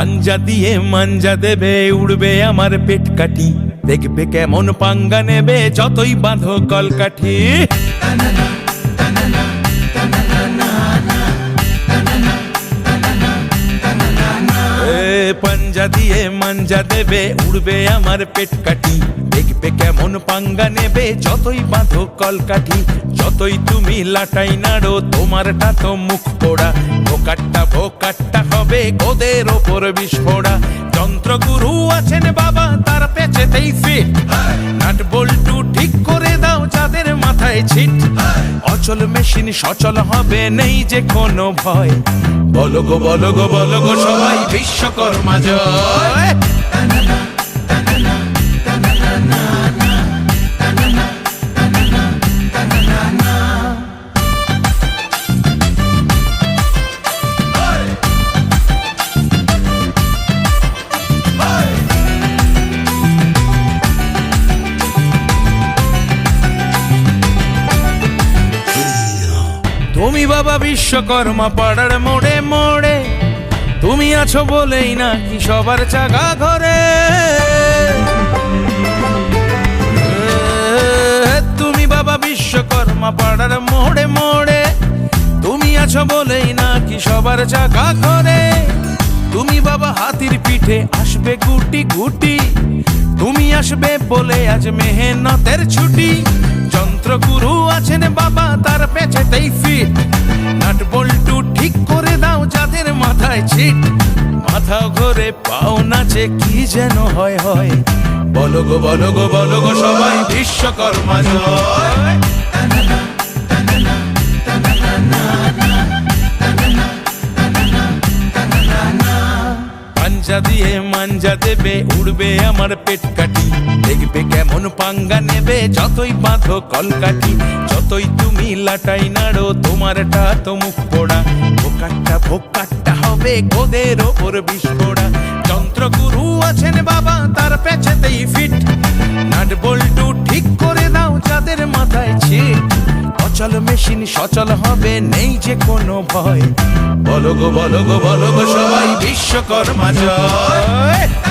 পাঞ্জা দিয়ে মাঞ্জা দেবে, উড়বে আমার পেট কাটি দেখবে কেমন পাঙ্গা নেবে, যতই বাঁধো কলকাঠি। পাঞ্জা দিয়ে মাঞ্জা দেবে, উড়বে আমার পেট কাটি। দেখবে কেমন পাঙ্গা নেবে, যতই বাঁধো কলকাঠি। যতই তুমি লাটাই নাড়ো, তোমারটা তো মুখ পোড়া। ভোকাট্টা ভোকাট্টা হবে গোদের ওপর বিস্ফোড়া। যন্ত্রগুরু আছেন বাবা, তার পেছেতেই ফিট নাট বল্টু ঠিক করে দাও, যাদের মাথায় ছিট। অচল মেশিন সচল হবে নেই যে কোনো ভয়। বলো গো বলো গো বলো গো সবাই বিশ্বকর্মা জয়। তুমি বাবা বিশ্বকর্মা, পাড়ার মোড়ে মোড়ে। তুমি আছো বলেই না কি সবার চাকা ঘরে। তুমি বাবা বিশ্বকর্মা, পাড়ার মোড়ে মোড়ে। তুমি আছো বলেই না কি সবার চাকা ঘরে। তুমি বাবা হাতির পিঠে আসবে গুটি গুটি। তুমি আসবে বলে আজ মেহনতের ছুটি। যন্ত্রগুরু আছেন বাবা মাথায় মাথা ঘরে পাও নাচে কি যেন হয় হয়। বলো গো বলো গো বলো গো সবাই, বিশ্বকর্মা পাঞ্জা দিয়ে মাঞ্জা দেবে, উড়বে আমার পেট কাটি দেখবে কেমন পাঙ্গা নেবে যতই বাঁধো কলকাঠি। যতই তুমি লাটাই নাড়ো, তোমারটা তো মুখ পোড়া। ভোকাট্টা কাটটা হবে গোদের ওপর বিস্ফোড়া। যন্ত্রগুরু আছেন বাবা, তার পেছেতেই ফিট। নাট বল্টু ঠিক করে দাও যাদের মাথায় ছে অচল মেশিন সচল হবে, নেই যে কোনো ভয়। বলো গো বলো গো বলো গো সবাই বিশ্বকর্মা জয়।